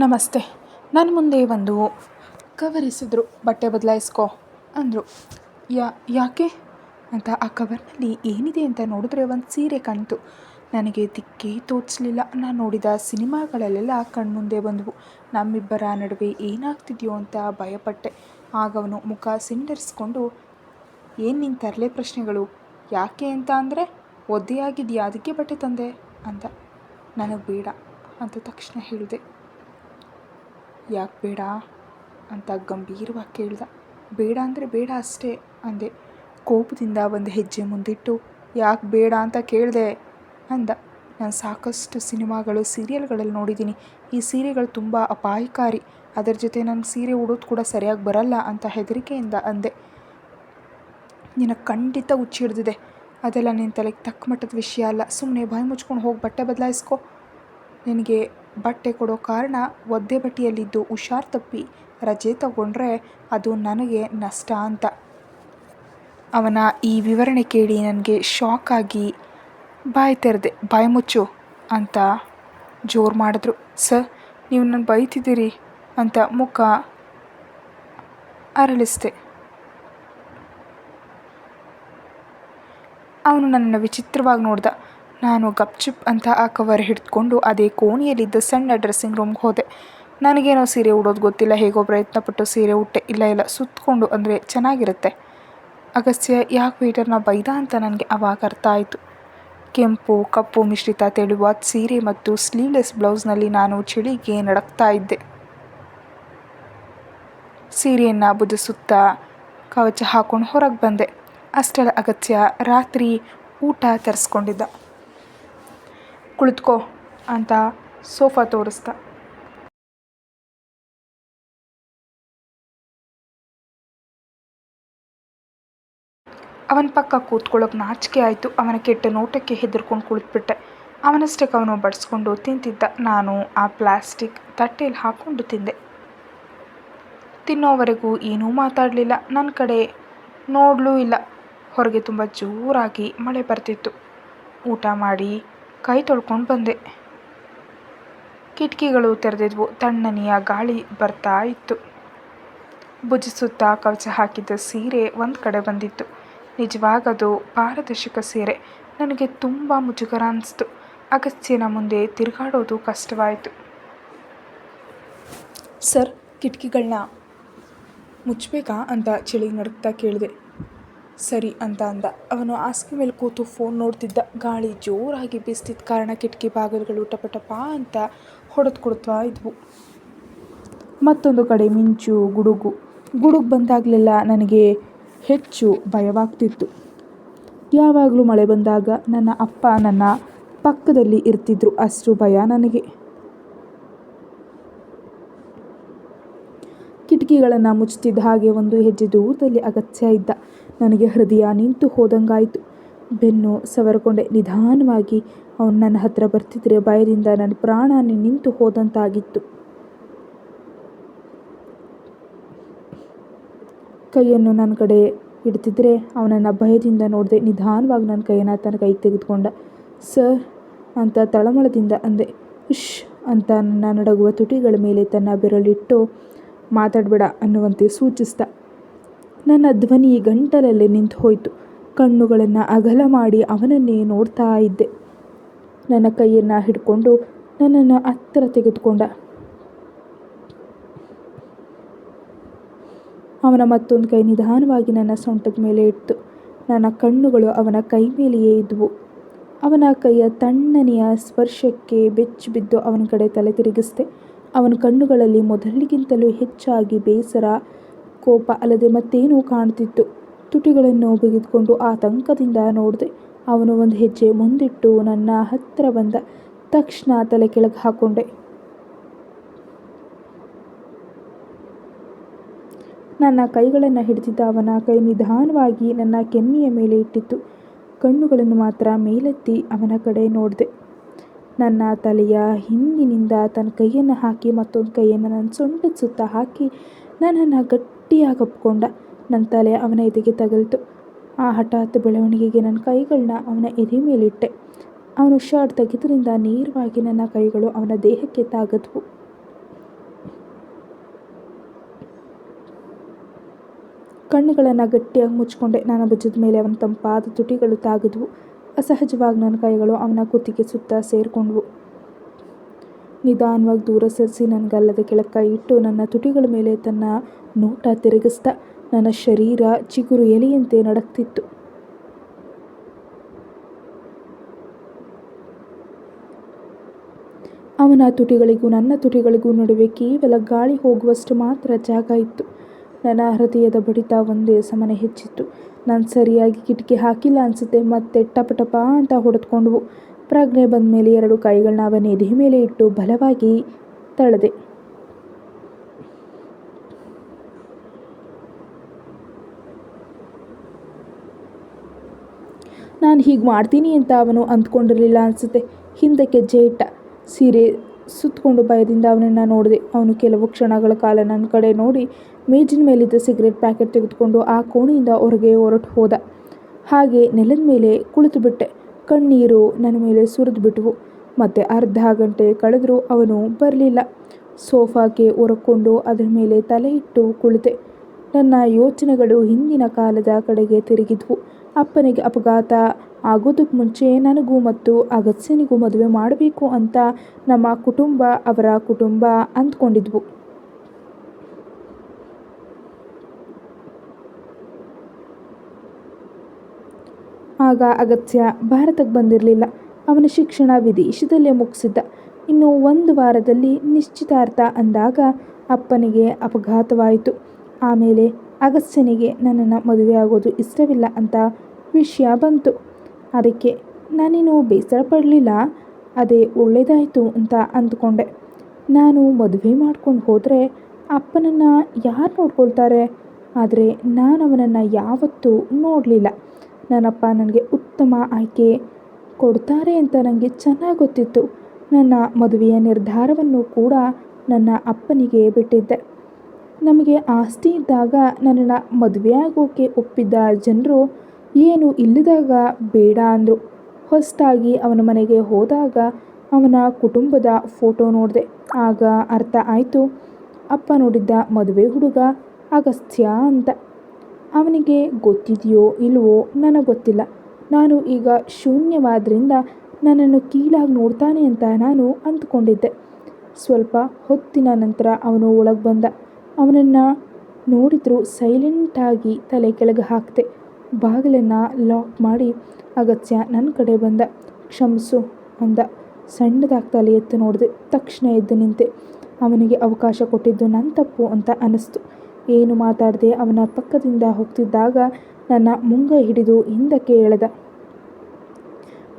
ನಮಸ್ತೆ. ನನ್ನ ಮುಂದೆ ಒಂದು ಕವರ್ ಎಸಿದ್ರು ಬಟ್ಟೆ ಬದಲಾಯಿಸ್ಕೊ ಅಂದರು. ಯಾ, ಯಾಕೆ? ಅಂತ ಆ ಕವರ್ನಲ್ಲಿ ಏನಿದೆ ಅಂತ ನೋಡಿದ್ರೆ ಒಂದು ಸೀರೆ ಕಾಣಿತು ನನಗೆ ದಿಕ್ಕೇ ತೋಚಲಿಲ್ಲ. ನಾನು ನೋಡಿದ ಸಿನಿಮಾಗಳಲ್ಲೆಲ್ಲ ಕಣ್ಮುಂದೆ ಬಂದವು. ನಮ್ಮಿಬ್ಬರ ನಡುವೆ ಏನಾಗ್ತಿದೆಯೋ ಅಂತ ಭಯಪಟ್ಟೆ. ಆಗ ಅವನು ಮುಖ ಸಿಂಡರಿಸ್ಕೊಂಡು, ಏನು ನಿನ್ನ ತರಲೆ ಪ್ರಶ್ನೆಗಳು? ಯಾಕೆ ಅಂತ ಅಂದರೆ, ಒದ್ದೆಯಾಗಿದೆಯಾ? ಅದಕ್ಕೆ ಬಟ್ಟೆ ತಂದೆ? ಅಂತ. ನನಗೆ ಬೇಡ ಅಂತ ತಕ್ಷಣ ಹೇಳಿದೆ. ಯಾಕೆ ಬೇಡ ಅಂತ ಗಂಭೀರವಾಗಿ ಕೇಳ್ದ. ಬೇಡ ಅಂದರೆ ಬೇಡ ಅಷ್ಟೇ ಅಂದೆ. ಕೋಪದಿಂದ ಒಂದು ಹೆಜ್ಜೆ ಮುಂದಿಟ್ಟು, ಯಾಕೆ ಬೇಡ ಅಂತ ಕೇಳಿದೆ ಅಂದ. ನಾನು ಸಾಕಷ್ಟು ಸಿನಿಮಾಗಳು, ಸೀರಿಯಲ್ಗಳಲ್ಲಿ ನೋಡಿದ್ದೀನಿ ಈ ಸೀರೆಗಳು ತುಂಬ ಅಪಾಯಕಾರಿ. ಅದರ ಜೊತೆ ನಾನು ಸೀರೆ ಉಡೋದು ಕೂಡ ಸರಿಯಾಗಿ ಬರಲ್ಲ ಅಂತ ಹೆದರಿಕೆಯಿಂದ ಅಂದೆ. ನಿನಗೆ ಖಂಡಿತ ಹುಚ್ಚಿ ಹಿಡ್ದಿದೆ. ಅದೆಲ್ಲ ನಿನ್ನ ತಲೆಗೆ ತಕ್ಕ ಮಟ್ಟದ ವಿಷಯ ಅಲ್ಲ. ಸುಮ್ಮನೆ ಬಾಯಿ ಮುಚ್ಕೊಂಡು ಹೋಗಿ ಬಟ್ಟೆ ಬದಲಾಯಿಸ್ಕೊ. ನಿನಗೆ ಬಟ್ಟೆ ಕೊಡೋ ಕಾರಣ ಒದ್ದೆ ಬಟ್ಟೆಯಲ್ಲಿದ್ದು ಹುಷಾರು ತಪ್ಪಿ ರಜೆ ತಗೊಂಡ್ರೆ ಅದು ನನಗೆ ನಷ್ಟ ಅಂತ. ಅವನ ಈ ವಿವರಣೆ ಕೇಳಿ ನನಗೆ ಶಾಕ್ ಆಗಿ, ಬಾಯಿ ತೆರೆದೆ, ಬಾಯಿ ಮುಚ್ಚು ಅಂತ ಜೋರು ಮಾಡಿದ್ರು. ಸರ್, ನೀವು ನನ್ನ ಬೈತಿದ್ದೀರಿ ಅಂತ ಮುಖ ಅರಳಿಸ್ದೆ. ಅವನು ನನ್ನನ್ನು ವಿಚಿತ್ರವಾಗಿ ನೋಡ್ದ. ನಾನು ಗಪ್ಚಿಪ್ ಅಂತ ಆ ಕವರ್ ಹಿಡಿದುಕೊಂಡು ಅದೇ ಕೋಣೆಯಲ್ಲಿದ್ದ ಸಣ್ಣ ಡ್ರೆಸ್ಸಿಂಗ್ ರೂಮ್ಗೆ ಹೋದೆ. ನನಗೇನೋ ಸೀರೆ ಉಡೋದು ಗೊತ್ತಿಲ್ಲ, ಹೇಗೋ ಪ್ರಯತ್ನಪಟ್ಟು ಸೀರೆ ಉಟ್ಟೆ. ಇಲ್ಲ ಇಲ್ಲ ಸುತ್ತಕೊಂಡು ಅಂದರೆ ಚೆನ್ನಾಗಿರುತ್ತೆ. ಅಗಸ್ತ್ಯ, ಯಾಕೆ ವೇಟರ್ನ ಬೈದ ಅಂತ ನನಗೆ ಅವಾಗ ಅರ್ಥ ಆಯಿತು. ಕೆಂಪು, ಕಪ್ಪು ಮಿಶ್ರಿತ ತೆಳುವಾದ ಸೀರೆ ಮತ್ತು ಸ್ಲೀವ್ಲೆಸ್ ಬ್ಲೌಸ್ನಲ್ಲಿ ನಾನು ಚಳಿಗೆ ನಡಕ್ತಾ ಇದ್ದೆ. ಸೀರೆಯನ್ನು ಬುಜಿಸುತ್ತ ಸುತ್ತ ಕವಚ ಹಾಕೊಂಡು ಹೊರಗೆ ಬಂದೆ. ಅಷ್ಟರ ಅಗತ್ಯ ರಾತ್ರಿ ಊಟ ತರಿಸ್ಕೊಂಡಿದ್ದ. ಕುಳಿತುಕೋ ಅಂತ ಸೋಫಾ ತೋರಿಸ್ದ ಅವನ ಪಕ್ಕ ಕೂತ್ಕೊಳ್ಳೋಕೆ ನಾಚಿಕೆ ಆಯಿತು. ಅವನ ಕೆಟ್ಟ ನೋಟಕ್ಕೆ ಹೆದರ್ಕೊಂಡು ಕುಳಿತುಬಿಟ್ಟೆ. ಅವನಷ್ಟಕ್ಕೆ ಅವನು ಬಡಿಸ್ಕೊಂಡು ತಿಂತಿದ್ದ. ನಾನು ಆ ಪ್ಲಾಸ್ಟಿಕ್ ತಟ್ಟೆಯಲ್ಲಿ ಹಾಕ್ಕೊಂಡು ತಿಂದೆ. ತಿನ್ನೋವರೆಗೂ ಏನೂ ಮಾತಾಡಲಿಲ್ಲ. ನನ್ನ ಕಡೆ ನೋಡಲೂ ಇಲ್ಲ. ಹೊರಗೆ ತುಂಬ ಜೋರಾಗಿ ಮಳೆ ಬರ್ತಿತ್ತು. ಊಟ ಮಾಡಿ ಕೈ ತೊಳ್ಕೊಂಡು ಬಂದೆ. ಕಿಟಕಿಗಳು ತೆರೆದಿದ್ವು. ತಣ್ಣನೆಯ ಗಾಳಿ ಬರ್ತಾ ಇತ್ತು. ಭುಜಿಸುತ್ತಾ ಸುತ್ತ ಕವಚ ಹಾಕಿದ್ದ ಸೀರೆ ಒಂದು ಕಡೆ ಬಂದಿತ್ತು. ನಿಜವಾಗದು ಪಾರದರ್ಶಕ ಸೀರೆ. ನನಗೆ ತುಂಬ ಮುಜುಗರ ಅನಿಸ್ತು. ಅಗಸ್ತ್ಯನ ಮುಂದೆ ತಿರುಗಾಡೋದು ಕಷ್ಟವಾಯಿತು. ಸರ್ ಕಿಟಕಿಗಳನ್ನ ಮುಚ್ಚಬೇಕಾ ಅಂತ ಚಳಿ ನಡುಕ್ತಾ ಕೇಳಿದೆ. ಸರಿ ಅಂತ ಅಂದ. ಅವನು ಹಾಸಿಗೆ ಮೇಲೆ ಕೂತು ಫೋನ್ ನೋಡ್ತಿದ್ದ. ಗಾಳಿ ಜೋರಾಗಿ ಬೀಸ್ತಿದ್ದ ಕಾರಣ ಕಿಟಕಿ ಬಾಗಿಲುಗಳು ಟಪ ಟಪ ಅಂತ ಹೊಡೆದು ಕೊಡ್ತಾ ಇದ್ವು. ಮತ್ತೊಂದು ಕಡೆ ಮಿಂಚು, ಗುಡುಗು. ಗುಡುಗು ಬಂದಾಗಲೆಲ್ಲ ನನಗೆ ಹೆಚ್ಚು ಭಯವಾಗ್ತಿತ್ತು. ಯಾವಾಗಲೂ ಮಳೆ ಬಂದಾಗ ನನ್ನ ಅಪ್ಪ ನನ್ನ ಪಕ್ಕದಲ್ಲಿ ಇರ್ತಿದ್ರು. ಅಷ್ಟು ಭಯ ನನಗೆ. ಕಿಟಕಿಗಳನ್ನು ಮುಚ್ಚುತ್ತಿದ್ದ ಹಾಗೆ ಒಂದು ಹೆಜ್ಜೆ ದೂರದಲ್ಲಿ ಅಗತ್ಯ ಇದ್ದ. ನನಗೆ ಹೃದಯ ನಿಂತು ಹೋದಂಗಾಯಿತು. ಬೆನ್ನು ಸವರಕೊಂಡೆ ನಿಧಾನವಾಗಿ ಅವನು ನನ್ನ ಹತ್ರ ಬರ್ತಿದ್ರೆ ಭಯದಿಂದ ನನ್ನ ಪ್ರಾಣನೇ ನಿಂತು ಹೋದಂತಾಗಿತ್ತು. ಕೈಯನ್ನು ನನ್ನ ಕಡೆ ಇಡ್ತಿದ್ರೆ ಅವನನ್ನು ಭಯದಿಂದ ನೋಡಿದೆ ನಿಧಾನವಾಗಿ ನನ್ನ ಕೈಯನ್ನು ತನ್ನ ಕೈ ತೆಗೆದುಕೊಂಡ. ಸರ್ ಅಂತ ತಳಮಳದಿಂದ ಅಂದೆ. ಇಶ್ ಅಂತ ನನ್ನ ನಡಗುವ ತುಟಿಗಳ ಮೇಲೆ ತನ್ನ ಬೆರಳಿಟ್ಟು, ಮಾತಾಡಬೇಡ ಅನ್ನುವಂತೆ ಸೂಚಿಸ್ದ. ನನ್ನ ಧ್ವನಿ ಗಂಟಲಲ್ಲಿ ನಿಂತು ಹೋಯಿತು. ಕಣ್ಣುಗಳನ್ನು ಅಗಲ ಮಾಡಿ ಅವನನ್ನೇ ನೋಡ್ತಾ ಇದ್ದೆ. ನನ್ನ ಕೈಯನ್ನು ಹಿಡ್ಕೊಂಡು ನನ್ನನ್ನು ಹತ್ತಿರ ತೆಗೆದುಕೊಂಡ. ಅವನ ಮತ್ತೊಂದು ಕೈ ನಿಧಾನವಾಗಿ ನನ್ನ ಸೊಂಟದ ಮೇಲೆ ಇಟ್ಟು ನನ್ನ ಕಣ್ಣುಗಳು ಅವನ ಕೈ ಮೇಲೆಯೇ ಇದ್ದವು ಅವನ ಕೈಯ ತಣ್ಣನೆಯ ಸ್ಪರ್ಶಕ್ಕೆ ಬೆಚ್ಚಿ ಬಿದ್ದು ಅವನ ಕಡೆ ತಲೆ ತಿರುಗಿಸಿದೆ ಅವನ ಕಣ್ಣುಗಳಲ್ಲಿ ಮೊದಲಿಗಿಂತಲೂ ಹೆಚ್ಚಾಗಿ ಬೇಸರ ಕೋಪ ಅಲ್ಲದೆ ಮತ್ತೇನೋ ಕಾಣ್ತಿತ್ತು. ತುಟಿಗಳನ್ನು ಬಿಗಿದುಕೊಂಡು ಆತಂಕದಿಂದ ನೋಡಿದೆ. ಅವನು ಒಂದು ಹೆಜ್ಜೆ ಮುಂದಿಟ್ಟು ನನ್ನ ಹತ್ತಿರ ಬಂದ ತಕ್ಷಣ ತಲೆ ಕೆಳಗೆ ಹಾಕೊಂಡೆ. ನನ್ನ ಕೈಗಳನ್ನು ಹಿಡಿದಿದ್ದ ಅವನ ಕೈ ನಿಧಾನವಾಗಿ ನನ್ನ ಕೆನ್ನೆಯ ಮೇಲೆ ಇಟ್ಟಿತ್ತು. ಕಣ್ಣುಗಳನ್ನು ಮಾತ್ರ ಮೇಲೆತ್ತಿ ಅವನ ಕಡೆ ನೋಡಿದೆ. ನನ್ನ ತಲೆಯ ಹಿಂದಿನಿಂದ ತನ್ನ ಕೈಯನ್ನು ಹಾಕಿ ಮತ್ತೊಂದು ಕೈಯನ್ನು ನನ್ನ ಸೊಂಟದ ಸುತ್ತ ಹಾಕಿ ನನ್ನನ್ನು ಗಟ್ಟಿಯಾಗಿ ಅಪ್ಪಿಕೊಂಡ ನನ್ನ ತಲೆ ಅವನ ಎದೆಗೆ ತಗಲ್ತು. ಆ ಹಠಾತ್ ಬೆಳವಣಿಗೆಗೆ ನನ್ನ ಕೈಗಳನ್ನ ಅವನ ಎದೆ ಮೇಲಿಟ್ಟೆ. ಅವನು ಶರ್ಟ್ ತೆಗೆದರಿಂದ ನೇರವಾಗಿ ನನ್ನ ಕೈಗಳು ಅವನ ದೇಹಕ್ಕೆ ತಾಗದ್ವು. ಕಣ್ಣುಗಳನ್ನು ಗಟ್ಟಿಯಾಗಿ ಮುಚ್ಚಿಕೊಂಡೆ. ನಾನು ಭುಜದ ಮೇಲೆ ಅವನ ತಂಪಾದ ತುಟಿಗಳು ತಾಗದ್ವು. ಅಸಹಜವಾಗಿ ನನ್ನ ಕೈಗಳು ಅವನ ಕುತ್ತಿಗೆ ಸುತ್ತ ಸೇರಿಕೊಂಡ್ವು. ನಿಧಾನವಾಗಿ ದೂರ ಸರಿಸಿ ನನ್ನ ಗಲ್ಲದ ಕೆಳಕ ಇಟ್ಟು ನನ್ನ ತುಟಿಗಳ ಮೇಲೆ ತನ್ನ ನೋಟ ತಿರುಗಿಸ್ತಾ ನನ್ನ ಶರೀರ ಚಿಗುರು ಎಲೆಯಂತೆ ನಡಕ್ತಿತ್ತು. ಅವನ ತುಟಿಗಳಿಗೂ ನನ್ನ ತುಟಿಗಳಿಗೂ ನಡುವೆ ಕೇವಲ ಗಾಳಿ ಹೋಗುವಷ್ಟು ಮಾತ್ರ ಜಾಗ ಇತ್ತು. ನನ್ನ ಹೃದಯದ ಬಡಿತ ಒಂದೇ ಸಮನೆ ಹೆಚ್ಚಿತ್ತು. ನಾನು ಸರಿಯಾಗಿ ಕಿಟಕಿ ಹಾಕಿಲ್ಲ ಅನಿಸುತ್ತೆ, ಮತ್ತೆ ಟಪ ಟಪ ಅಂತ ಹೊಡೆದ್ಕೊಂಡ್ವು. ಪ್ರಜ್ಞೆ ಬಂದ ಮೇಲೆ ಎರಡು ಕೈಗಳನ್ನ ಅವನ ಎದೆ ಮೇಲೆ ಇಟ್ಟು ಬಲವಾಗಿ ತಳೆದೆ. ನಾನು ಹೀಗೆ ಮಾಡ್ತೀನಿ ಅಂತ ಅವನು ಅಂದ್ಕೊಂಡಿರಲಿಲ್ಲ ಅನಿಸುತ್ತೆ. ಹಿಂದಕ್ಕೆ ಜೈಟ ಸೀರೆ ಸುತ್ತಕೊಂಡು ಭಯದಿಂದ ಅವನನ್ನು ನೋಡಿದೆ. ಅವನು ಕೆಲವು ಕ್ಷಣಗಳ ಕಾಲ ನನ್ನ ಕಡೆ ನೋಡಿ ಮೇಜಿನ ಮೇಲಿದ್ದ ಸಿಗರೆಟ್ ಪ್ಯಾಕೆಟ್ ತೆಗೆದುಕೊಂಡು ಆ ಕೋಣೆಯಿಂದ ಹೊರಗೆ ಹೊರಟು ಹೋದ. ಹಾಗೆ ನೆಲದ ಮೇಲೆ ಕುಳಿತು ಬಿಟ್ಟೆ ಕಣ್ಣೀರು ನನ್ನ ಮೇಲೆ ಸುರಿದು ಮತ್ತು ಅರ್ಧ ಗಂಟೆ ಕಳೆದರೂ ಅವನು ಬರಲಿಲ್ಲ. ಸೋಫಾಕ್ಕೆ ಹೊರಕೊಂಡು ಅದರ ಮೇಲೆ ತಲೆ ಇಟ್ಟು ಕುಳಿತೆ. ನನ್ನ ಯೋಚನೆಗಳು ಹಿಂದಿನ ಕಾಲದ ಕಡೆಗೆ ತಿರುಗಿದ್ವು. ಅಪ್ಪನಿಗೆ ಅಪಘಾತ ಆಗೋದಕ್ಕೆ ಮುಂಚೆ ನನಗೂ ಮತ್ತು ಅಗತ್ಯನಿಗೂ ಮದುವೆ ಮಾಡಬೇಕು ಅಂತ ನಮ್ಮ ಕುಟುಂಬ ಅವರ ಕುಟುಂಬ ಅಂದ್ಕೊಂಡಿದ್ವು. ಆಗ ಅಗತ್ಯ ಭಾರತಕ್ಕೆ ಬಂದಿರಲಿಲ್ಲ. ಅವನ ಶಿಕ್ಷಣ ವಿದೇಶದಲ್ಲೇ ಮುಗಿಸಿದ್ದ. ಇನ್ನು ಒಂದು ವಾರದಲ್ಲಿ ನಿಶ್ಚಿತಾರ್ಥ ಅಂದಾಗ ಅಪ್ಪನಿಗೆ ಅಪಘಾತವಾಯಿತು. ಆಮೇಲೆ ಅಗಸ್ತ್ಯನಿಗೆ ನನ್ನನ್ನು ಮದುವೆ ಆಗೋದು ಇಷ್ಟವಿಲ್ಲ ಅಂತ ವಿಷಯ ಬಂತು. ಅದಕ್ಕೆ ನಾನೇನು ಬೇಸರ ಪಡಲಿಲ್ಲ. ಅದೇ ಒಳ್ಳೆಯದಾಯಿತು ಅಂತ ಅಂದ್ಕೊಂಡೆ. ನಾನು ಮದುವೆ ಮಾಡ್ಕೊಂಡು ಹೋದರೆ ಅಪ್ಪನನ್ನು ಯಾರು ನೋಡ್ಕೊಳ್ತಾರೆ? ಆದರೆ ನಾನು ಅವನನ್ನು ಯಾವತ್ತೂ ನೋಡಲಿಲ್ಲ. ನನ್ನಪ್ಪ ನನಗೆ ಉತ್ತಮ ಆಯ್ಕೆ ಕೊಡ್ತಾರೆ ಅಂತ ನನಗೆ ಚೆನ್ನಾಗಿ ಗೊತ್ತಿತ್ತು. ನನ್ನ ಮದುವೆಯ ನಿರ್ಧಾರವನ್ನು ಕೂಡ ನನ್ನ ಅಪ್ಪನಿಗೆ ಬಿಟ್ಟಿದ್ದೆ. ನಮಗೆ ಆಸ್ತಿ ಇದ್ದಾಗ ನನ್ನನ್ನು ಮದುವೆಯಾಗೋಕೆ ಒಪ್ಪಿದ್ದ ಜನರು, ಏನು ಇಲ್ಲದಾಗ ಬೇಡ ಅಂದರು. ಹೊಸದಾಗಿ ಅವನ ಮನೆಗೆ ಹೋದಾಗ ಅವನ ಕುಟುಂಬದ ಫೋಟೋ ನೋಡಿದೆ. ಆಗ ಅರ್ಥ ಆಯಿತು. ಅಪ್ಪ ನೋಡಿದ್ದ ಮದುವೆ ಹುಡುಗ ಅಗಸ್ತ್ಯ ಅಂತ. ಅವನಿಗೆ ಗೊತ್ತಿದೆಯೋ ಇಲ್ಲವೋ ನನಗೆ ಗೊತ್ತಿಲ್ಲ. ನಾನು ಈಗ ಶೂನ್ಯವಾದ್ರಿಂದ ನನ್ನನ್ನು ಕೀಳಾಗಿ ನೋಡ್ತಾನೆ ಅಂತ ನಾನು ಅಂದ್ಕೊಂಡಿದ್ದೆ. ಸ್ವಲ್ಪ ಹೊತ್ತಿನ ನಂತರ ಅವನು ಒಳಗೆ ಬಂದ. ಅವನನ್ನು ನೋಡಿದರೂ ಸೈಲೆಂಟಾಗಿ ತಲೆ ಕೆಳಗೆ ಹಾಕಿದೆ ಬಾಗಿಲನ್ನು ಲಾಕ್ ಮಾಡಿ ಅಗತ್ಯ ನನ್ನ ಕಡೆ ಬಂದ. ಕ್ಷಮಿಸು ಅಂದ. ಸಣ್ಣದಾಗಿ ತಲೆ ಎತ್ತು ನೋಡಿದೆ. ತಕ್ಷಣ ಎದ್ದು ನಿಂತೆ. ಅವನಿಗೆ ಅವಕಾಶ ಕೊಟ್ಟಿದ್ದು ನನ್ನ ತಪ್ಪು ಅಂತ ಅನ್ನಿಸ್ತು. ಏನು ಮಾತಾಡದೆ ಅವನ ಪಕ್ಕದಿಂದ ಹೋಗ್ತಿದ್ದಾಗ ನನ್ನ ಮುಂಗ ಹಿಡಿದು ಹಿಂದಕ್ಕೆ ಎಳೆದ.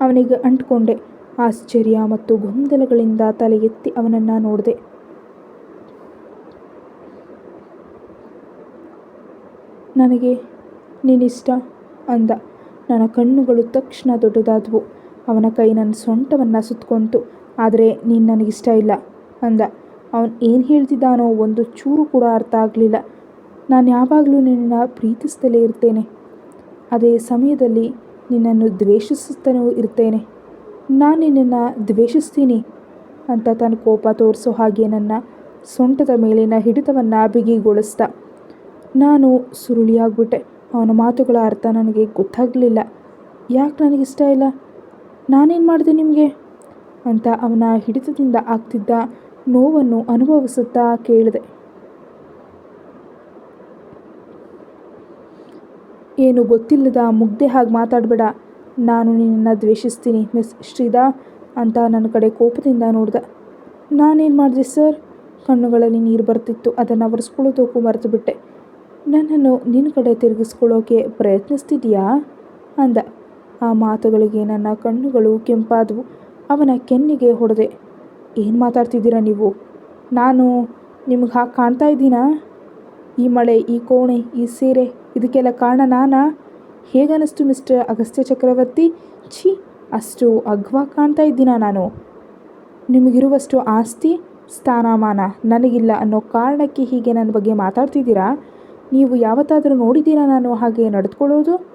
ಅವನಿಗೆ ಅಂಟ್ಕೊಂಡೆ. ಆಶ್ಚರ್ಯ ಮತ್ತು ಗೊಂದಲಗಳಿಂದ ತಲೆ ಎತ್ತಿ ಅವನನ್ನು ನೋಡಿದೆ. ನನಗೆ ನಿನ್ನಿಷ್ಟ ಅಂದ. ನನ್ನ ಕಣ್ಣುಗಳು ತಕ್ಷಣ ದೊಡ್ಡದಾದವು. ಅವನ ಕೈ ನನ್ನ ಸೊಂಟವನ್ನು ಸುತ್ತಕೊಂತು. ಆದರೆ ನೀನು ನನಗಿಷ್ಟ ಇಲ್ಲ, ಅಂದ. ಅವನು ಏನು ಹೇಳ್ತಿದ್ದಾನೋ ಒಂದು ಚೂರು ಕೂಡ ಅರ್ಥ ಆಗಲಿಲ್ಲ. ನಾನು ಯಾವಾಗಲೂ ನಿನ್ನನ್ನು ಪ್ರೀತಿಸ್ತಲೇ ಇರ್ತೇನೆ. ಅದೇ ಸಮಯದಲ್ಲಿ ನಿನ್ನನ್ನು ದ್ವೇಷಿಸುತ್ತಲೂ ಇರ್ತೇನೆ. ನಾನು ನಿನ್ನನ್ನು ದ್ವೇಷಿಸ್ತೀನಿ ಅಂತ ತನ್ನ ಕೋಪ ತೋರಿಸೋ ಹಾಗೆ ನನ್ನ ಸೊಂಟದ ಮೇಲಿನ ಹಿಡಿತವನ್ನು ಬಿಗಿಗೊಳಿಸ್ದ ನಾನು ಸುರುಳಿಯಾಗ್ಬಿಟ್ಟೆ. ಅವನ ಮಾತುಗಳ ಅರ್ಥ ನನಗೆ ಗೊತ್ತಾಗಲಿಲ್ಲ. ಯಾಕೆ ನನಗಿಷ್ಟ ಇಲ್ಲ? ನಾನೇನು ಮಾಡಿದೆ ನಿಮಗೆ? ಅಂತ ಅವನ ಹಿಡಿತದಿಂದ ಆಗ್ತಿದ್ದ ನೋವನ್ನು ಅನುಭವಿಸುತ್ತಾ ಕೇಳಿದೆ. ಏನು ಗೊತ್ತಿಲ್ಲದ ಮುಗ್ದೆ ಹಾಗೆ ಮಾತಾಡಬೇಡ. ನಾನು ನಿನ್ನನ್ನು ದ್ವೇಷಿಸ್ತೀನಿ, ಮಿಸ್ ಶ್ರೀಧಾ ಅಂತ ನನ್ನ ಕಡೆ ಕೋಪದಿಂದ ನೋಡ್ದ. ನಾನೇನು ಮಾಡಿದೆ ಸರ್? ಕಣ್ಣುಗಳಲ್ಲಿ ನೀರು ಬರ್ತಿತ್ತು, ಅದನ್ನು ಒರೆಸ್ಕೊಳ್ಳೋದಕ್ಕೂ ಮರೆತು ಬಿಟ್ಟೆ. ನನ್ನನ್ನು ನಿನ್ನ ಕಡೆ ತಿರುಗಿಸ್ಕೊಳ್ಳೋಕೆ ಪ್ರಯತ್ನಿಸ್ತಿದೆಯಾ? ಅಂದ. ಆ ಮಾತುಗಳಿಗೆ ನನ್ನ ಕಣ್ಣುಗಳು ಕೆಂಪಾದವು, ಅವನ ಕೆನ್ನಿಗೆ ಹೊಡೆದೆ. ಏನು ಮಾತಾಡ್ತಿದ್ದೀರಾ ನೀವು? ನಾನು ನಿಮ್ಗೆ ಹಾಗೆ ಕಾಣ್ತಾ ಇದ್ದೀನಾ? ಈ ಮಳೆ, ಈ ಕೋಣೆ, ಈ ಸೀರೆ ಇದಕ್ಕೆಲ್ಲ ಕಾರಣ ನಾನಾ. ಹೇಗನ್ನಿಸ್ತು ಮಿಸ್ಟರ್ ಅಗಸ್ತ್ಯ ಚಕ್ರವರ್ತಿ? ಛಿ, ಅಷ್ಟು ಅಗ್ವಾಗಿ ಕಾಣ್ತಾ ಇದ್ದೀನ ನಾನು. ನಿಮಗಿರುವಷ್ಟು ಆಸ್ತಿ, ಸ್ಥಾನಮಾನ ನನಗಿಲ್ಲ ಅನ್ನೋ ಕಾರಣಕ್ಕೆ ಹೀಗೆ ನನ್ನ ಬಗ್ಗೆ ಮಾತಾಡ್ತಿದ್ದೀರಾ? ನೀವು ಯಾವತ್ತಾದರೂ ನೋಡಿದ್ದೀರಾ ನಾನು ಹಾಗೆ ನಡೆದುಕೊಳ್ಳೋದು?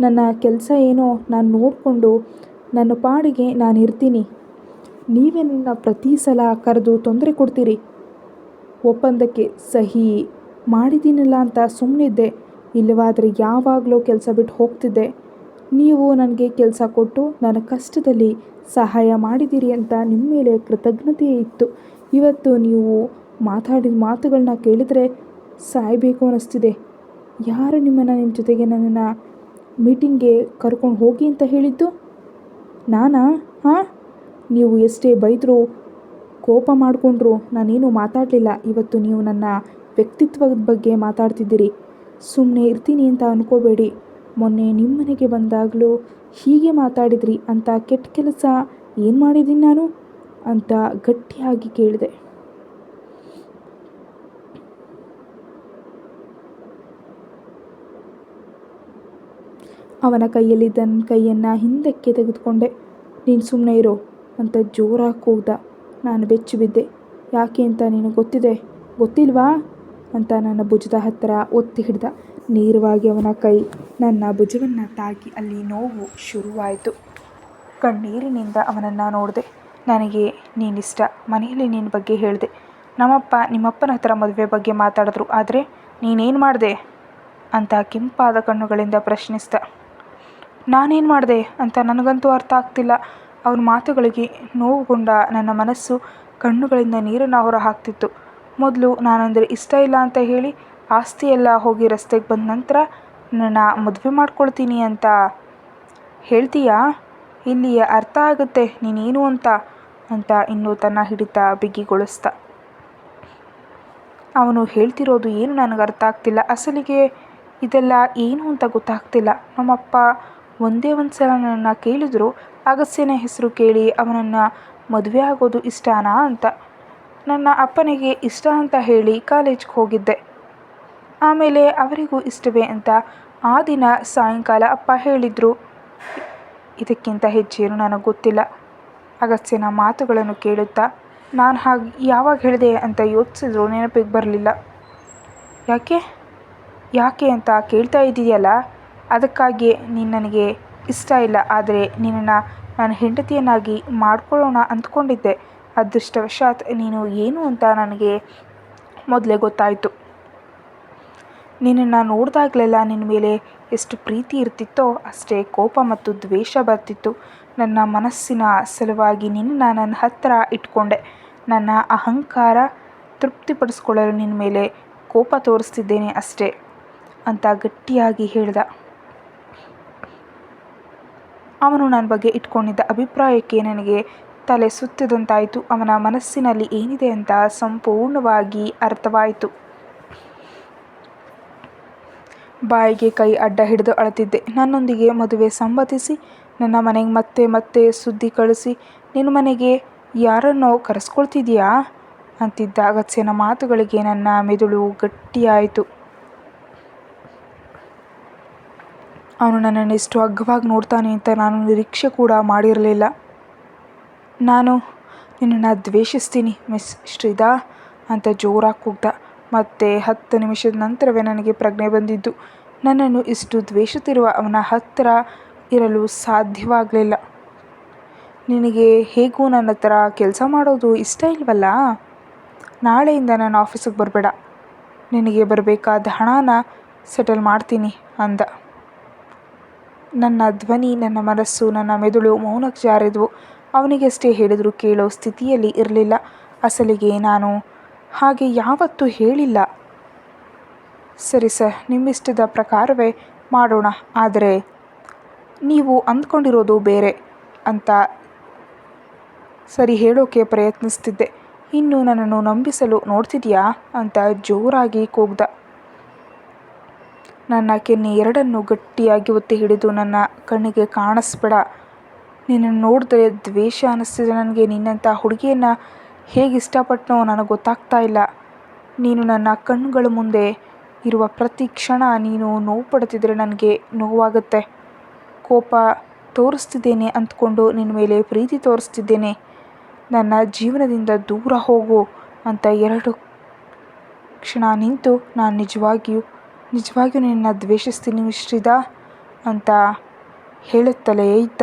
ನನ್ನ ಕೆಲಸ ಏನೋ ನಾನು ನೋಡಿಕೊಂಡು ನನ್ನ ಪಾಡಿಗೆ ನಾನು ಇರ್ತೀನಿ. ನೀವೇ ನನ್ನ ಪ್ರತಿ ಸಲ ಕರೆದು ತೊಂದರೆ ಕೊಡ್ತೀರಿ. ಒಪ್ಪಂದಕ್ಕೆ ಸಹಿ ಮಾಡಿದ್ದೀನಲ್ಲ ಅಂತ ಸುಮ್ಮನಿದ್ದೆ ಇಲ್ಲವಾದರೆ ಯಾವಾಗಲೂ ಕೆಲಸ ಬಿಟ್ಟು ಹೋಗ್ತಿದ್ದೆ. ನೀವು ನನಗೆ ಕೆಲಸ ಕೊಟ್ಟು ನನ್ನ ಕಷ್ಟದಲ್ಲಿ ಸಹಾಯ ಮಾಡಿದ್ದೀರಿ ಅಂತ ನಿಮ್ಮ ಮೇಲೆ ಕೃತಜ್ಞತೆ ಇತ್ತು. ಇವತ್ತು ನೀವು ಮಾತಾಡಿದ ಮಾತುಗಳನ್ನ ಕೇಳಿದರೆ ಸಾಯಬೇಕು ಅನ್ನಿಸ್ತಿದೆ ಯಾರು ನಿಮ್ಮನ್ನು ನಿಮ್ಮ ಜೊತೆಗೆ ನನ್ನನ್ನು ಮೀಟಿಂಗ್ಗೆ ಕರ್ಕೊಂಡು ಹೋಗಿ ಅಂತ ಹೇಳಿದ್ದು? ನಾನಾ? ಹಾಂ? ನೀವು ಎಷ್ಟೇ ಬೈದರೂ, ಕೋಪ ಮಾಡಿಕೊಂಡ್ರು ನಾನೇನು ಮಾತಾಡಲಿಲ್ಲ. ಇವತ್ತು ನೀವು ನನ್ನ ವ್ಯಕ್ತಿತ್ವದ ಬಗ್ಗೆ ಮಾತಾಡ್ತಿದ್ದೀರಿ. ಸುಮ್ಮನೆ ಇರ್ತೀನಿ ಅಂತ ಅಂದ್ಕೋಬೇಡಿ ಮೊನ್ನೆ ನಿಮ್ಮ ಮನೆಗೆ ಬಂದಾಗಲೂ ಹೀಗೆ ಮಾತಾಡಿದ್ರಿ ಅಂತ ಕೆಟ್ಟ ಕೆಲಸ ಏನು ಮಾಡಿದ್ದೀನಿ ನಾನು? ಅಂತ ಗಟ್ಟಿಯಾಗಿ ಕೇಳಿದೆ. ಅವನ ಕೈಯಲ್ಲಿ ತನ್ನ ಕೈಯನ್ನು ಹಿಂದಕ್ಕೆ ತೆಗೆದುಕೊಂಡೆ. ನೀನು ಸುಮ್ಮನೆ ಇರೋ ಅಂತ ಜೋರಾಗಿ ಕೂಗ್ದ. ನಾನು ಬೆಚ್ಚಿ ಬಿದ್ದೆ ಯಾಕೆ ಅಂತ ನಿನಗೆ ಗೊತ್ತಿದೆ? ಗೊತ್ತಿಲ್ವಾ? ಅಂತ ನನ್ನ ಭುಜದ ಹತ್ತಿರ ಒತ್ತಿ ಹಿಡ್ದ. ನೇರವಾಗಿ ಅವನ ಕೈ ನನ್ನ ಭುಜವನ್ನು ತಾಗಿ ಅಲ್ಲಿ ನೋವು ಶುರುವಾಯಿತು. ಕಣ್ಣೀರಿನಿಂದ ಅವನನ್ನು ನೋಡಿದೆ. ನನಗೆ, ನೀನಿಷ್ಟ. ಮನೆಯಲ್ಲಿ ನಿನ್ನ ಬಗ್ಗೆ ಹೇಳಿದೆ. ನಮ್ಮಪ್ಪ ನಿಮ್ಮಪ್ಪನ ಹತ್ರ ಮದುವೆ ಬಗ್ಗೆ ಮಾತಾಡಿದ್ರು. ಆದರೆ ನೀನೇನು ಮಾಡಿದೆ? ಅಂತ ಕೆಂಪಾದ ಕಣ್ಣುಗಳಿಂದ ಪ್ರಶ್ನಿಸ್ದ. ನಾನೇನು ಮಾಡಿದೆ? ಅಂತ ನನಗಂತೂ ಅರ್ಥ ಆಗ್ತಿಲ್ಲ. ಅವನ ಮಾತುಗಳಿಗೆ ನೋವುಗೊಂಡ ನನ್ನ ಮನಸ್ಸು ಕಣ್ಣುಗಳಿಂದ ನೀರನ್ನು ಹೊರ ಹಾಕ್ತಿತ್ತು ಮೊದಲು ನಾನಂದರೆ ಇಷ್ಟ ಇಲ್ಲ ಅಂತ ಹೇಳಿ ಆಸ್ತಿ ಎಲ್ಲ ಹೋಗಿ ರಸ್ತೆಗೆ ಬಂದ ನಂತರ ನನ್ನ ಮದುವೆ ಮಾಡ್ಕೊಳ್ತೀನಿ ಅಂತ ಹೇಳ್ತೀಯಾ? ಇಲ್ಲಿ ಅರ್ಥ ಆಗುತ್ತೆ, ನೀನೇನು ಅಂತ ಅಂತ ಇನ್ನೂ ತನ್ನ ಹಿಡಿತ ಬಿಗಿಗೊಳಿಸ್ದ ಅವನು ಹೇಳ್ತಿರೋದು ಏನು ನನಗೆ ಅರ್ಥ ಆಗ್ತಿಲ್ಲ. ಅಸಲಿಗೆ ಇದೆಲ್ಲ ಏನು ಅಂತ ಗೊತ್ತಾಗ್ತಿಲ್ಲ. ನಮ್ಮಪ್ಪ ಒಂದೇ ಒಂದು ಸಲ ನನ್ನನ್ನು ಕೇಳಿದರು. ಅಗಸ್ಯನ ಹೆಸರು ಕೇಳಿ ಅವನನ್ನು ಮದುವೆ ಆಗೋದು ಇಷ್ಟನಾ ಅಂತ. ನನ್ನ ಅಪ್ಪನಿಗೆ ಇಷ್ಟ ಅಂತ ಹೇಳಿ ಕಾಲೇಜ್ಗೆ ಹೋಗಿದ್ದೆ. ಆಮೇಲೆ ಅವರಿಗೂ ಇಷ್ಟವೇ ಅಂತ ಆ ದಿನ ಸಾಯಂಕಾಲ ಅಪ್ಪ ಹೇಳಿದರು, ಇದಕ್ಕಿಂತ ಹೆಚ್ಚೇನು ನನಗೆ ಗೊತ್ತಿಲ್ಲ. ಅಗಸ್ತ್ಯನ ಮಾತುಗಳನ್ನು ಕೇಳುತ್ತಾ ನಾನು ಹಾಗೆ ಯಾವಾಗ ಹೇಳಿದೆ ಅಂತ ಯೋಚಿಸಿದ್ರು ನೆನಪಿಗೆ ಬರಲಿಲ್ಲ. ಯಾಕೆ? ಯಾಕೆ ಅಂತ ಕೇಳ್ತಾ ಇದ್ದೀಯಲ್ಲ, ಅದಕ್ಕಾಗಿ ನೀನು ನನಗೆ ಇಷ್ಟ ಇಲ್ಲ. ಆದರೆ ನಿನ್ನನ್ನು ನಾನು ಹೆಂಡತಿಯನ್ನಾಗಿ ಮಾಡ್ಕೊಳ್ಳೋಣ ಅಂದ್ಕೊಂಡಿದ್ದೆ. ಅದೃಷ್ಟವಶಾತ್ ನೀನು ಏನು ಅಂತ ನನಗೆ ಮೊದಲೇ ಗೊತ್ತಾಯಿತು. ನಿನ್ನನ್ನು ನೋಡಿದಾಗಲೆಲ್ಲ ನಿನ್ನ ಮೇಲೆ ಎಷ್ಟು ಪ್ರೀತಿ ಇರ್ತಿತ್ತೋ ಅಷ್ಟೇ ಕೋಪ ಮತ್ತು ದ್ವೇಷ ಬರ್ತಿತ್ತು. ನನ್ನ ಮನಸ್ಸಿನ ಸಲುವಾಗಿ ನಿನ್ನ ನನ್ನ ಹತ್ತಿರ ಇಟ್ಕೊಂಡೆ. ನನ್ನ ಅಹಂಕಾರ ತೃಪ್ತಿಪಡಿಸ್ಕೊಳ್ಳಲು ನಿನ್ನ ಮೇಲೆ ಕೋಪ ತೋರಿಸ್ತಿದ್ದೇನೆ ಅಷ್ಟೇ ಅಂತ ಗಟ್ಟಿಯಾಗಿ ಹೇಳ್ದ. ಅವನು ನನ್ನ ಬಗ್ಗೆ ಇಟ್ಕೊಂಡಿದ್ದ ಅಭಿಪ್ರಾಯಕ್ಕೆ ನನಗೆ ತಲೆ ಸುತ್ತಿದಂತಾಯಿತು. ಅವನ ಮನಸ್ಸಿನಲ್ಲಿ ಏನಿದೆ ಅಂತ ಸಂಪೂರ್ಣವಾಗಿ ಅರ್ಥವಾಯಿತು. ಬಾಯಿಗೆ ಕೈ ಅಡ್ಡ ಹಿಡಿದು ಅಳತಿದ್ದೆ ನನ್ನೊಂದಿಗೆ ಮದುವೆ ಸಂಬಂಧಿಸಿ, ನನ್ನ ಮನೆಗೆ ಮತ್ತೆ ಮತ್ತೆ ಸುದ್ದಿ ಕಳಿಸಿ, ನಿನ್ನ ಮನೆಗೆ ಯಾರನ್ನೋ ಕರೆಸ್ಕೊಳ್ತಿದೀಯಾ? ಅಂತಿದ್ದ ಅಗತ್ಯನ ಮಾತುಗಳಿಗೆ ನನ್ನ ಮೆದುಳು ಗಟ್ಟಿಯಾಯಿತು. ಅವನು ನನ್ನನ್ನು ಎಷ್ಟು ಅಗ್ಗವಾಗಿ ನೋಡ್ತಾನೆ ಅಂತ ನಾನು ನಿರೀಕ್ಷೆ ಕೂಡ ಮಾಡಿರಲಿಲ್ಲ. ನಾನು ನಿನ್ನನ್ನು ದ್ವೇಷಿಸ್ತೀನಿ, ಮಿಸ್ ಶ್ರೀಧಾ ಅಂತ ಜೋರಾಗಿ ಕೂಗ್ದ. ಮತ್ತೆ ಹತ್ತು ನಿಮಿಷದ ನಂತರವೇ ನನಗೆ ಪ್ರಜ್ಞೆ ಬಂದಿದ್ದು. ನನ್ನನ್ನು ಇಷ್ಟು ದ್ವೇಷಿಸುತ್ತಿರುವ ಅವನ ಹತ್ತಿರ ಇರಲು ಸಾಧ್ಯವಾಗಲಿಲ್ಲ. ನಿನಗೆ ಹೇಗೂ ನನ್ನ ಹತ್ರ ಕೆಲಸ ಮಾಡೋದು ಇಷ್ಟ ಇಲ್ವಲ್ಲ? ನಾಳೆಯಿಂದ ನಾನು ಆಫೀಸಿಗೆ ಬರಬೇಡ. ನಿನಗೆ ಬರಬೇಕಾದ ಹಣನ ಸೆಟಲ್ ಮಾಡ್ತೀನಿ ಅಂದ. ನನ್ನ ಧ್ವನಿ, ನನ್ನ ಮನಸ್ಸು, ನನ್ನ ಮೆದುಳು ಮೌನಕ್ಕೆ ಜಾರಿದ್ವು. ಅವನಿಗಷ್ಟೇ ಹೇಳಿದರೂ ಕೇಳೋ ಸ್ಥಿತಿಯಲ್ಲಿ ಇರಲಿಲ್ಲ. ಅಸಲಿಗೆ ನಾನು ಹಾಗೆ ಯಾವತ್ತೂ ಹೇಳಿಲ್ಲ. ಸರಿ ಸರ್, ನಿಮ್ಮಿಷ್ಟದ ಪ್ರಕಾರವೇ ಮಾಡೋಣ. ಆದರೆ ನೀವು ಅಂದ್ಕೊಂಡಿರೋದು ಬೇರೆ ಅಂತ ಸರಿ ಹೇಳೋಕೆ ಪ್ರಯತ್ನಿಸ್ತಿದ್ದೆ. ಇನ್ನು ನನ್ನನ್ನು ನಂಬಿಸಲು ನೋಡ್ತಿದ್ಯಾ ಅಂತ ಜೋರಾಗಿ ಕೂಗ್ದ. ನನ್ನ ಕೆನ್ನೆ ಎರಡನ್ನು ಗಟ್ಟಿಯಾಗಿ ಒತ್ತಿ ಹಿಡಿದು ನನ್ನ ಕಣ್ಣಿಗೆ ಕಾಣಿಸ್ಬೇಡ. ನಿನ್ನನ್ನು ನೋಡಿದ್ರೆ ದ್ವೇಷ ಅನ್ನಿಸ್ತಿದೆ ನನಗೆ. ನಿನ್ನಂಥ ಹುಡುಗಿಯನ್ನು ಹೇಗೆ ಇಷ್ಟಪಟ್ಟನೋ ನನಗೆ ಗೊತ್ತಾಗ್ತಾ ಇಲ್ಲ. ನೀನು ನನ್ನ ಕಣ್ಣುಗಳ ಮುಂದೆ ಇರುವ ಪ್ರತಿ ಕ್ಷಣ ನೀನು ನೋವು ಪಡ್ತಿದ್ರೆ ನನಗೆ ನೋವಾಗುತ್ತೆ. ಕೋಪ ತೋರಿಸ್ತಿದ್ದೇನೆ ಅಂದ್ಕೊಂಡು ನಿನ್ನ ಮೇಲೆ ಪ್ರೀತಿ ತೋರಿಸ್ತಿದ್ದೇನೆ. ನನ್ನ ಜೀವನದಿಂದ ದೂರ ಹೋಗು ಅಂತ ಎರಡು ಕ್ಷಣ ನಿಂತು ನಾನು ನಿಜವಾಗಿಯೂ ನಿಜವಾಗಿಯೂ ನಿನ್ನ ದ್ವೇಷಿಸ್ತೀನಿ ಮಿಶ್ರಿದ ಅಂತ ಹೇಳುತ್ತಲೇ ಇದ್ದ.